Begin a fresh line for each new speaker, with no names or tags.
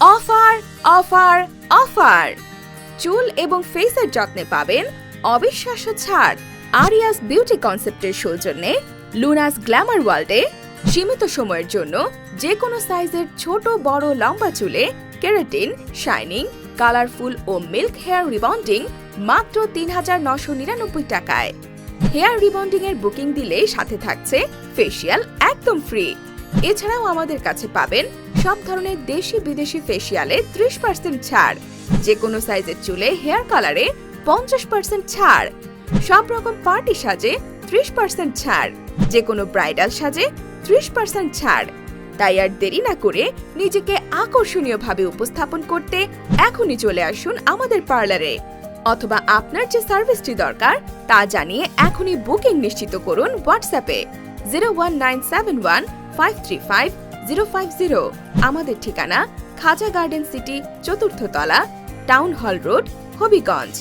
Offer offer offer. চুল এবং ফেসের যত্নে পাবেন অবিশ্বাস্য ছাড়। আরিয়াস বিউটি কনসেপ্টের সৌজন্যে লুনাস গ্ল্যামার ওয়ার্ল্ডে সীমিত সময়ের জন্য যে কোনো সাইজের ছোট, বড়, লম্বা চুলে কেরাটিন শাইনিং কালারফুল ও মিল্ক হেয়ার রিবন্ডিং মাত্র তিন হাজার নশো নিরানব্বই টাকায়। হেয়ার রিবন্ডিং এর বুকিং দিলেই সাথে থাকছে ফেসিয়াল একদম ফ্রি এছাড়াও আমাদের কাছে পাবেন সব ধরনের দেশি বিদেশি ফেসিয়ালে ত্রিশ পার্সেন্ট ছাড় যে কোনো সাইজের চুলে হেয়ার কালারে পঞ্চাশ পার্সেন্ট ছাড়, সব রকম পার্টি সাজে ত্রিশ পার্সেন্ট ছাড় যে কোনো ব্রাইডাল সাজে ত্রিশ পার্সেন্ট ছাড়। তাই আর দেরি না করে নিজেকে আকর্ষণীয়ভাবে উপস্থাপন করতে এখনই চলে আসুন আমাদের পার্লারে। অথবা আপনার যে সার্ভিসটি দরকার তা জানিয়ে এখনই বুকিং নিশ্চিত করুন হোয়াটসঅ্যাপে zero one nine seven one five three five zero five zero আমাদের ঠিকানা খাজা গার্ডেন সিটি চতুর্থ তলা, টাউন হল রোড, হবিগঞ্জ।